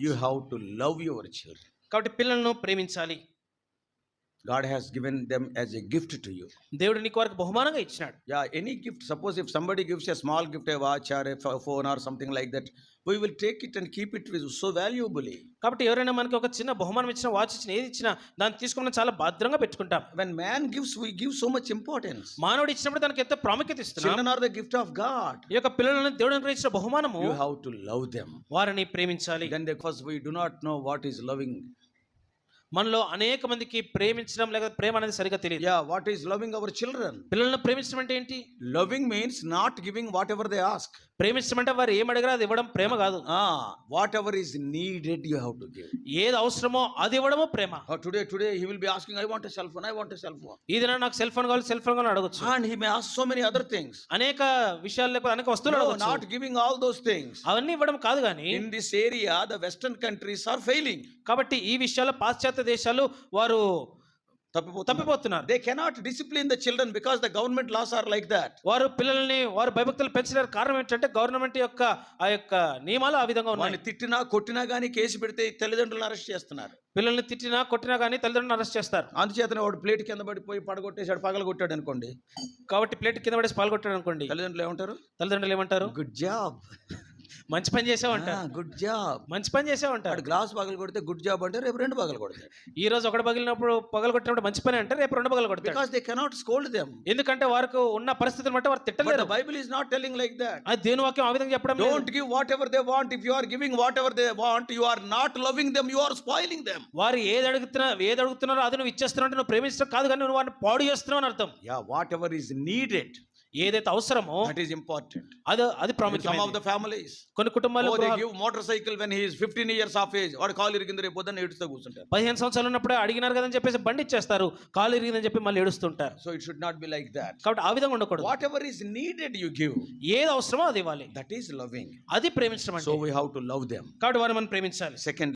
You హ్ to love your children. కాబట్టి పిల్లలను ప్రేమించాలి. God has given them as a gift to you. దేవుడు నీకు వారికి బహుమానంగా ఇచ్చినాడు Yeah, any gift. Suppose if somebody gives a small gift, a watch or a ph- phone or something like that, we will take it and keep it with so valuably. కాబట్టి ఎవరైనా మనకి ఒక చిన్న బహుమానం ఇచ్చిన వాచ్ ఇచ్చిన ఏది ఇచ్చినా దాన్ని తీసుకుని చాలా భద్రంగా పెట్టుకుంటాం When man gives, we give so much importance. మానవుడు ఇచ్చినప్పుడు దానికి ఎంత ప్రాముఖ్యత ఇస్తున్నాం Children are the gift of God. ఈ యొక్క పిల్లలను దేవుడు అనుగ్రహించిన బహుమానము You have to love them. వారిని ప్రేమించాలి Then because we do not know what is loving. మనలో అనేక మందికి ప్రేమించడం లేదా ప్రేమ అనేది సరిగా తెలియదు. Ya what is loving our children పిల్లలను ప్రేమించడం అంటే ఏంటి? Loving means not giving whatever they ask ప్రేమించడం అంటే వారు ఏం అడిగారు అది ఇవ్వడం ప్రేమ కాదు. ఆ whatever is needed you have to give ఏది అవసరమో అది ఇవ్వడమో ప్రేమ. Today today he will be asking I want a cell phone I want a cell phone ఇదిన నాకు సెల్ ఫోన్ కావాలి సెల్ ఫోన్ కావాలి అడగొచ్చు. And he may ask so many other things అనేక విషయాల్లో అనేక వస్తువులు అడగొచ్చు. Not giving all those things అవన్నీ ఇవ్వడం కాదు గానీ in this area the western countries are failing కాబట్టి ఈ విషయాల్లో పాశ్చాత్య దేశాలు వారు తప్పిపోతున్నారు. They cannot discipline the children because the government laws are like that. వారు పిల్లల్ని వారు భయభక్తులు పెంచడానికి కారణం ఏంటంటే గవర్నమెంట్ యొక్క ఆ యొక్క నియమాలు ఆ విధంగా ఉన్నాయి. తిట్టినా కొట్టినా కానీ కేసు పెడితే తల్లిదండ్రులను అరెస్ట్ చేస్తున్నారు. పిల్లల్ని తిట్టినా కొట్టినా కానీ తల్లిదండ్రులను అరెస్ట్ చేస్తారు. అందుచేతనే వాడు ప్లేట్ కింద పడిపోయి పడగొట్టేసాడు పగల కొట్టాడు అనుకోండి. కాబట్టి ప్లేట్ కింద పడేసి పాల్గొట్టాడు అనుకోండి. తల్లిదండ్రులు ఏమంటారు? తల్లిదండ్రులు ఏమంటారు? గుడ్ జాబ్ మంచి పని చేసావంటారు గుడ్ జాబ్ మంచి పని చేసావంటారు వాడు గ్లాస్ పగలు కొడితే గుడ్ జాబ్ అంటే రేపు రెండు పగలు కొడతాడు. ఈ రోజు ఒకటి పగిలినప్పుడు పగలు కొట్టినప్పుడు మంచి పని అంటే రేపు రెండు పగలు కొడతాడు. Because they cannot scold them ఎందుకంటే వారికి ఉన్న పరిస్థితులు బట్టి వారు but తిట్టలేరు. The Bible is not telling like that అది దేని వాక్యం ఆ విధంగా చెప్పడం. Don't give whatever they want if you are giving whatever they want you are not loving them you are spoiling them వారు ఏది అడుగుతున్నా ఏది అడుగుతున్నారో అది నువ్వు ఇచ్చేస్తున్నావు అంటే నువ్వు ప్రేమించడం కాదు కానీ నువ్వు వారిని పాడు చేస్తున్నావు అని అర్థం. Yeah whatever is needed ఏదైతే అవసరమో దట్ ఈస్ ఇంపార్టెంట్ అది అది సమ్ ఆఫ్ ద ఫ్యామిలీస్ కొన్ని కుటుంబాలు ఓ they give motorcycle when he is 15 years of age వాడు కాలు ఇరిగింది రేపు పొద్దున్న ఏడుస్తూ కూర్చుంటారు పదిహేను సంవత్సరాలు ఉన్నప్పుడే అడిగినారు కదని చెప్పేసి బండి ఇచ్చేస్తారు. కాలు ఇరిగిందని చెప్పి మళ్ళీ ఏడుస్తుంటారు. So it should not be like that కాబట్టి ఆ విధంగా ఉండకూడదు. Whatever is needed you give ఏది అవసరమో అది ఇవ్వాలి. దట్ ఈస్ లవింగ్ అది ప్రేమించడం so we have to love them కాబట్టి వారిని మనం ప్రేమించాలి. సెకండ్